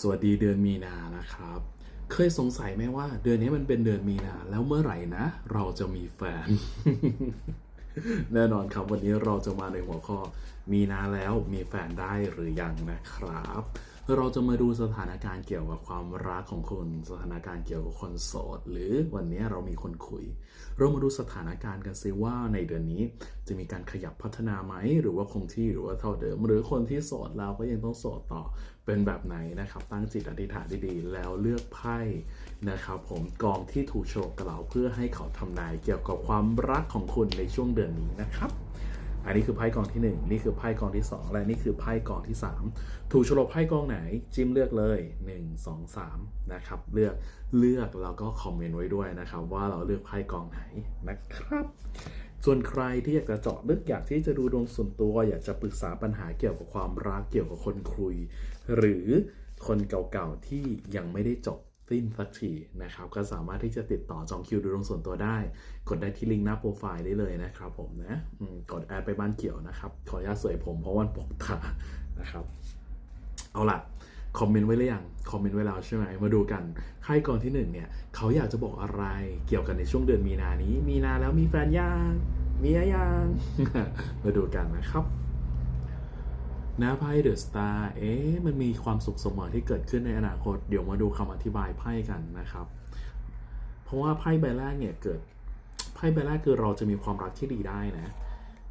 สวัสดีเดือนมีนานะครับ เคยสงสัยไหมว่าเดือนนี้มันเป็นเดือนมีนา แล้วเมื่อไหร่นะ เราจะมีแฟน แน่นอนครับวันนี้เราจะมาในหัวข้อ มีนาแล้วมีแฟนได้หรือยังนะครับ เราจะมาดูสถานการณ์เกี่ยวกับความรักของคุณสถานการณ์เกี่ยวกับคนโสด หรือวันนี้เรามีคนคุย เรามาดูสถานการณ์กันซิว่าในเดือนนี้จะมีการขยับพัฒนาไหมหรือว่าคงที่หรือว่าเท่าเดิม หรือคนที่โสดเราก็ยังต้องโสดต่อเป็นแบบไหนนะครับ ตั้งจิตอธิษฐานดีๆ แล้วเลือกไพ่นะครับผมกองที่ถูกโชว์กับเราเพื่อให้เขาทำนายเกี่ยวกับความรักของคุณในช่วงเดือนนี้นะครับ อันนี้คือไพ่กองที่ 1 นี่คือไพ่กองที่ 2 และนี่คือไพ่กองที่ 3 ถูกฉลกไพ่กองไหนจิ้มเลือกเลย 1 2 3 นะครับ เลือกเลือกแล้วก็คอมเมนต์ไว้ด้วยนะครับ ว่าเราเลือกไพ่กองไหนนะครับ ส่วนใครที่อยากจะเจาะลึกอยากที่จะดูดวงส่วนตัว อยากจะปรึกษาปัญหาเกี่ยวกับความรักเกี่ยวกับคนคุย หรือคนเก่าๆที่ยังไม่ได้จบ สิ้นสักทีนะครับ ก็สามารถที่จะติดต่อจองคิวดูดวงส่วนตัวได้ กดได้ที่ลิงก์หน้าโปรไฟล์ได้เลยนะครับผมนะกดแอดไปบ้านเกี่ยวนะครับ ขออนุญาตเสยผมเพราะวันปกตานะครับ เอาล่ะคอมเมนต์ไว้หรือยังคอมเมนต์ไว้แล้วใช่ไหมมาดูกันไพ่กองที่หนึ่งเนี่ย เขาอยากจะบอกอะไรเกี่ยวกันในช่วงเดือนมีนานี้ มีนาแล้วมีแฟนยังมีหรือยังมาดูกันนะครับ นะไพ่เดอะสตาร์เอ๊ะมันมีความสุขสมหวังที่เกิดขึ้นในอนาคต เดี๋ยวมาดูคำอธิบายไพ่กันนะครับ เพราะว่าไพ่ใบแรกเนี่ยเกิดไพ่ใบแรกคือเราจะมีความรักที่ดีได้นะ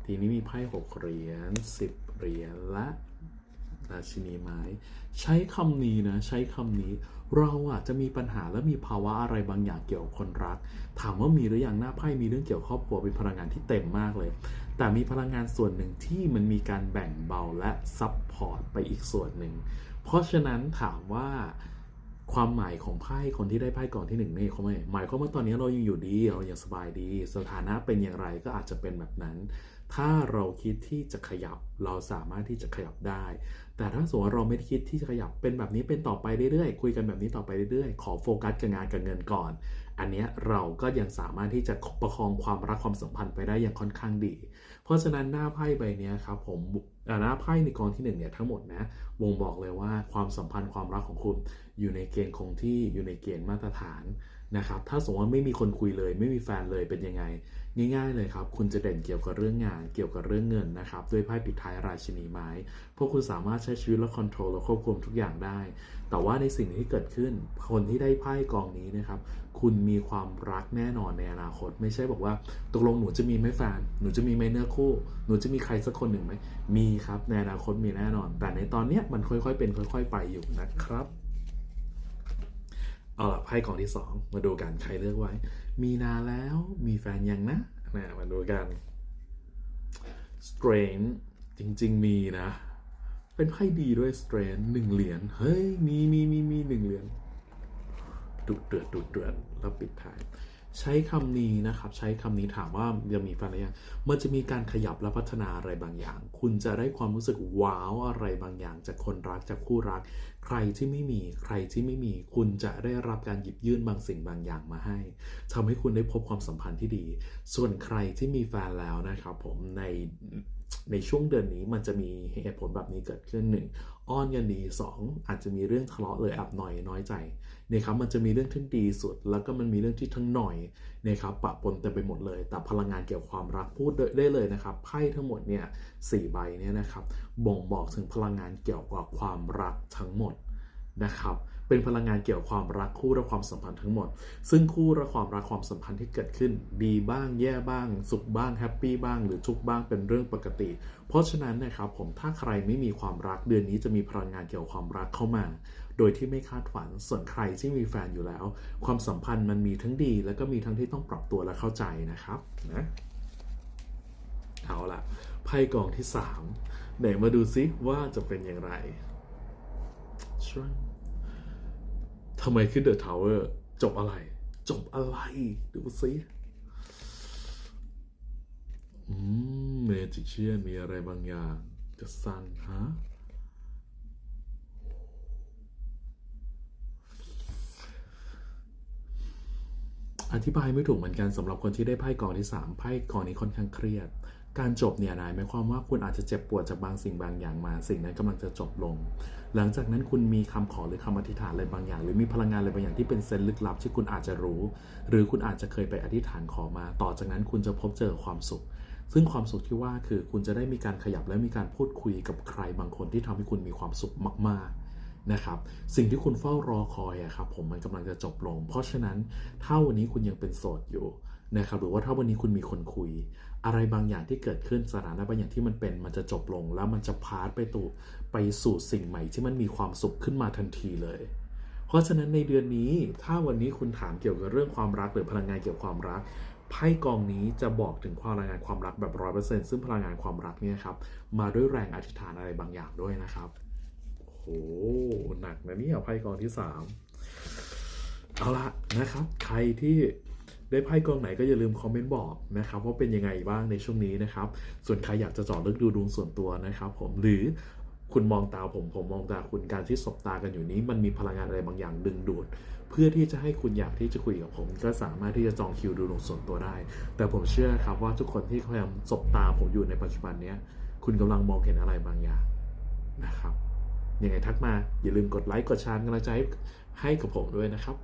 ทีนี้มีไพ่หกเหรียญสิบเหรียญและ ราชินีไม้ ใช้คำนี้นะ ใช้คำนี้ เราอะจะมีปัญหาและมีภาวะอะไรบางอย่างเกี่ยวกับคนรัก ถามว่ามีหรือยังหน้าไพ่มีเรื่องเกี่ยวกับครอบครัวเป็นพลังงานที่เต็มมากเลย แต่มีพลังงานส่วนหนึ่งที่มันมีการแบ่งเบาและซับพอร์ตไปอีกส่วนหนึ่ง เพราะฉะนั้นถามว่าความหมายของไพ่คนที่ได้ไพ่ก่อนที่หนึ่งนี่เขาไม่หมายความว่าตอนนี้เรายังอยู่ดีเรายังสบายดี สถานะเป็นอย่างไรก็อาจจะเป็นแบบนั้น ถ้าเราคิดที่จะขยับเราสามารถที่จะขยับได้ แต่ถ้าสมมติว่าเราไม่คิดที่จะขยับเป็นแบบนี้เป็นต่อไปเรื่อยๆ คุยกันแบบนี้ต่อไปเรื่อยๆ ขอโฟกัสกับงานกับเงินก่อน อันนี้เราก็ยังสามารถที่จะประคองความรักความสัมพันธ์ไปได้อย่างค่อนข้างดี เพราะฉะนั้นหน้าไพ่ใบนี้ครับผม น้าไพ่ในกองที่หนึ่งเนี่ยทั้งหมดนะวงบอกเลยว่าความสัมพันธ์ความรักของคุณอยู่ในเกณฑ์คงที่อยู่ในเกณฑ์มาตรฐานนะครับถ้าสมมติว่าไม่มีคนคุยเลย ไม่มีแฟนเลยเป็นยังไง ง่าย ๆ เลยครับ คุณจะเด่นเกี่ยวกับเรื่องงาน เกี่ยวกับเรื่องเงินนะครับด้วยไพ่ปิดท้ายราชินีไม้พวกคุณสามารถใช้ชีวิตและคอนโทรลและควบคุมทุกอย่างได้ แต่ว่าในสิ่งที่เกิดขึ้น คนที่ได้ไพ่กองนี้นะครับ คุณมีความรักแน่นอนในอนาคต ไม่ใช่บอกว่าตกลงหนูจะมีไหมแฟน หนูจะมีไหมเนื้อคู่ หนูจะมีใครสักคนหนึ่งไหม มีครับ ในอนาคตมีแน่นอน แต่ในตอนเนี้ยมันค่อยๆ เป็นค่อย ๆ ไปอยู่นะครับ เอาล่ะไพ่กองที่สองมาดูกันใครเลือกไว้ มีนาแล้ว มีแฟนยังนะนะมาดูกัน Strange จริง ๆ มีนะ เป็นไพ่ดีด้วย Strange หนึ่งเหรียญเฮ้ยมีมีมีมีหนึ่งเหรียญดุเดือดดุเดือดแล้วปิดท้ายใช้คำนี้นะครับ ใช้คำนี้ถามว่าจะมีแฟนหรือยังมันจะมีการขยับและพัฒนาอะไรบางอย่าง คุณจะได้ความรู้สึกว้าวอะไรบางอย่าง จากคนรักจากคู่รัก ใครที่ไม่มีใครที่ไม่มี คุณจะได้รับการหยิบยื่นบางสิ่งบางอย่างมาให้ทำให้คุณได้พบความสัมพันธ์ที่ดี ส่วนใครที่มีแฟนแล้วนะครับผมใน ในช่วงเดือนนี้มันจะมีเหตุผลแบบนี้เกิดขึ้นหนึ่งอ้อนกันดีสองอาจจะมีเรื่องทะเลาะเลยแอบหน่อยน้อยใจนะครับมันจะมีเรื่องที่ดีสุด แล้วก็มันมีเรื่องที่ทั้งหน่อยนะครับปะปนเต็มไปหมดเลย แต่พลังงานเกี่ยวกับความรักพูดได้เลยนะครับไพ่ทั้งหมดเนี่ยสี่ใบเนี่ยนะครับบ่งบอกถึงพลังงานเกี่ยวกับความรักทั้งหมดนะครับ เป็นพลังงานเกี่ยวกับความรักคู่และความสัมพันธ์ทั้งหมด ซึ่งคู่และความรักความสัมพันธ์ที่เกิดขึ้น ดีบ้างแย่บ้าง สุขบ้างแฮปปี้บ้างหรือทุกบ้างเป็นเรื่องปกติ เพราะฉะนั้นนะครับผมถ้าใครไม่มีความรักเดือนนี้จะมีพลังงานเกี่ยวกับความรักเข้ามา โดยที่ไม่คาดฝันส่วนใครที่มีแฟนอยู่แล้ว ความสัมพันธ์มันมีทั้งดี แล้วก็มีทั้งที่ต้องปรับตัวและเข้าใจนะครับนะเอาล่ะไพ่กองที่สามไหนมาดูซิว่าจะเป็นอย่างไรช่วย ทำไมขึ้นเดอะทาวเวอร์จบอะไร จบอะไร ดูสิอืมเมจิเชียนมีอะไรบางอย่าง จะสั่นฮะอธิบายไม่ถูกเหมือนกันสำหรับคนที่ได้ไพ่กองที่ 3 ไพ่กองนี้ค่อนข้างเครียด การจบเนี่ยนายหมายความว่าคุณอาจจะเจ็บปวดจากบางสิ่งบางอย่างมา สิ่งนั้นกำลังจะจบลง หลังจากนั้นคุณมีคำขอหรือคำอธิษฐานอะไรบางอย่าง หรือมีพลังงานอะไรบางอย่างที่เป็นเซนลึกลับที่คุณอาจจะรู้ หรือคุณอาจจะเคยไปอธิษฐานขอมา ต่อจากนั้นคุณจะพบเจอความสุข ซึ่งความสุขที่ว่าคือคุณจะได้มีการขยับและมีการพูดคุยกับใครบางคนที่ทำให้คุณมีความสุขมาก ๆนะครับสิ่งที่คุณเฝ้ารอคอยอะครับผมมันกำลังจะจบลง เพราะฉะนั้นถ้าวันนี้คุณยังเป็นโสดอยู่ นะครับหรือว่าถ้าวันนี้คุณมีคนคุย อะไรบางอย่างที่เกิดขึ้นสถานะบางอย่างที่มันเป็นมันจะจบลง แล้วมันจะพาสไปตู่ไปสู่สิ่งใหม่ที่มันมีความสุขขึ้นมาทันทีเลย เพราะฉะนั้นในเดือนนี้ถ้าวันนี้คุณถามเกี่ยวกับเรื่องความรักหรือพลังงานเกี่ยวกับความรักไพ่กองนี้จะบอกถึงพลังงานความรักแบบร้อยเปอร์เซ็นต์ซึ่งพลังงานความรักเนี่ยครับมาด้วยแรงอธิษฐานอะไรบางอย่างด้วยนะครับโอ้โหหนักนะเนี่ยไพ่กองที่สามเอาละนะครับ ใครที่ ได้ไพ่กองไหนก็อย่าลืมคอมเมนต์บอกนะครับว่าเป็นยังไงบ้างในช่วงนี้นะครับ ส่วนใครอยากจะเจาะลึกดูดวงส่วนตัวนะครับ ผมหรือคุณมองตาผมผมมองตาคุณการที่สบตากันอยู่นี้ มันมีพลังงานอะไรบางอย่างดึงดูด เพื่อที่จะให้คุณอยากที่จะคุยกับผม ก็สามารถที่จะจองคิวดูดวงส่วนตัวได้ แต่ผมเชื่อครับว่าทุกคนที่พยายามสบตาผมอยู่ในปัจจุบันเนี้ยคุณกำลังมองเห็นอะไรบางอย่างนะครับยังไงทักมาอย่าลืมกดไลค์กดแชร์กำลังใจให้กับผมด้วยนะครับ